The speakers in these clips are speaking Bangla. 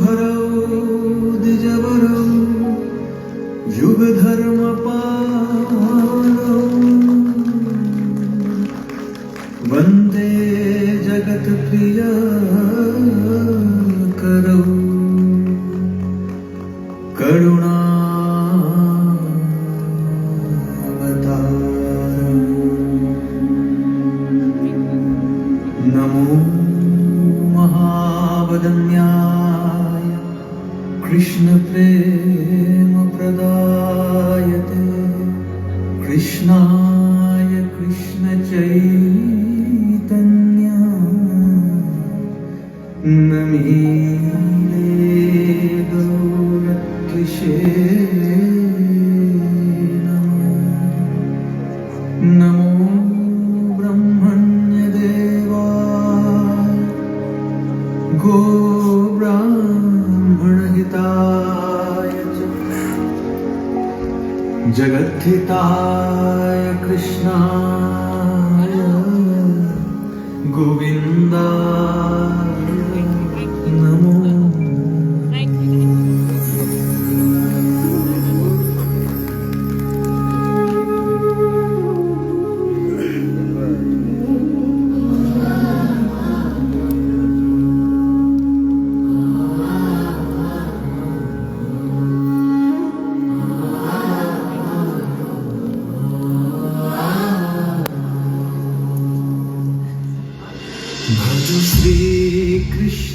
भरोदिजवरं युगधर्मपालम् वंदे जगत्प्रिया करौ। करुणा नमो कृष्णप्रेमप्रदायते कृष्णाय कृष्णचैतन्या नमीले गौरत्विषे नमो। नमो ब्रह्मण्यदेवाय। जगद्धिताय कृष्णाय गोविन्दाय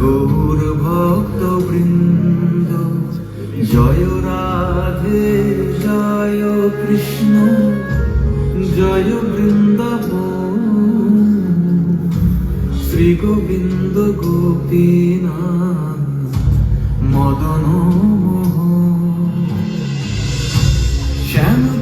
গৌর ভক্ত বৃন্দ জয় রাধে জয় কৃষ্ণ জয় বৃন্দাবন। শ্রী গোবিন্দ গোপীনাথ মদন শ্যামকুণ্ড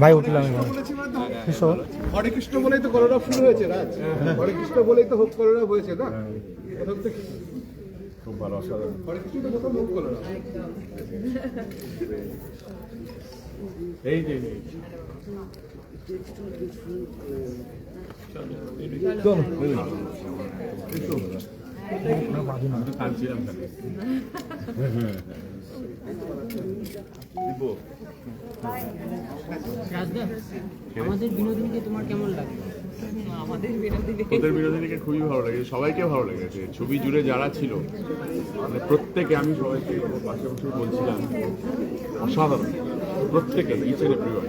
ভাই উঠলাম হরে কৃষ্ণ বলেই তো করোনা ফুল হয়েছে রাজ। হরে কৃষ্ণ বলেই তো হোক করোনা হয়েছে না? প্রথম থেকে। খুব ভালো অসাধারণ। হরে কৃষ্ণ তো প্রথম হোক করোনা। এই যে আমাদের বিনোদিনীকে তোমার কেমন লাগে? তোদের বিনোদিনীকে খুবই ভালো লেগেছে সবাইকে ভালো লেগেছে। ছবি জুড়ে যারা ছিল মানে প্রত্যেকে আমি সবাইকে পাশে বসে বলছিলাম অসাধারণ প্রত্যেকে ইচ এন্ড এভরিওয়ান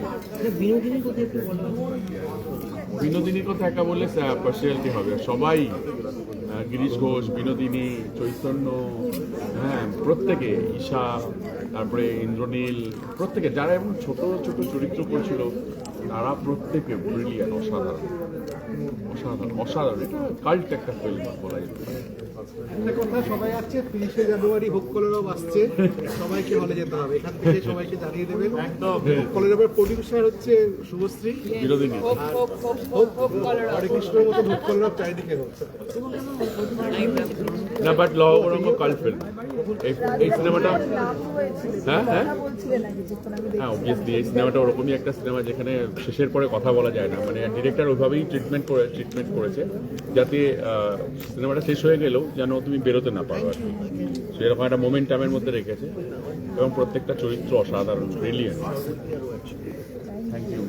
বলো। বিনোদিনীর কথা একা বললে পার্সিয়ালিটি হবে। সবাই গিরিশ ঘোষ, বিনোদিনী, চৈতন্য হ্যাঁ প্রত্যেকে, ঈশা, তারপরে ইন্দ্রনীল, প্রত্যেকে, যারা এমন ছোট ছোট চরিত্র করছিল তারা প্রত্যেকে ব্রিলিয়ান অসাধারণ। অসাধারণ অসাধারণ। কাল্ট একটা ফিল্ম বলা যেতে পারে একটা কথা সবাই আসছে তিরিশে জানুয়ারি হোক কলরব আসছে। সবাইকে হলে যেতে হবে। এখান থেকে সবাইকে জানিয়ে দেবেন। একদম। কলরবের প্রডিউসার হচ্ছে শুভশ্রী। হোক হরে কৃষ্ণের মতো ভোগ কলরব চারিদিকে হোক না বাট লবরঙ্গ কাল্ট ফিল্ম এই এই সিনেমাটা হ্যাঁ হ্যাঁ? হ্যাঁ অবভিয়াসলি এই সিনেমাটা ওরকমই একটা সিনেমা যেখানে শেষের পরে কথা বলা যায় না। মানে ডিরেক্টর ওইভাবেই ট্রিটমেন্ট করে ট্রিটমেন্ট করেছে, যাতে সিনেমাটা শেষ হয়ে গেলেও যেন তুমি বেরোতে না পারো আর কি। সেরকম একটা মোমেন্টামের মধ্যে রেখেছে এবং প্রত্যেকটা চরিত্র অসাধারণ ব্রিলিয়েন্ট থ্যাংক ইউ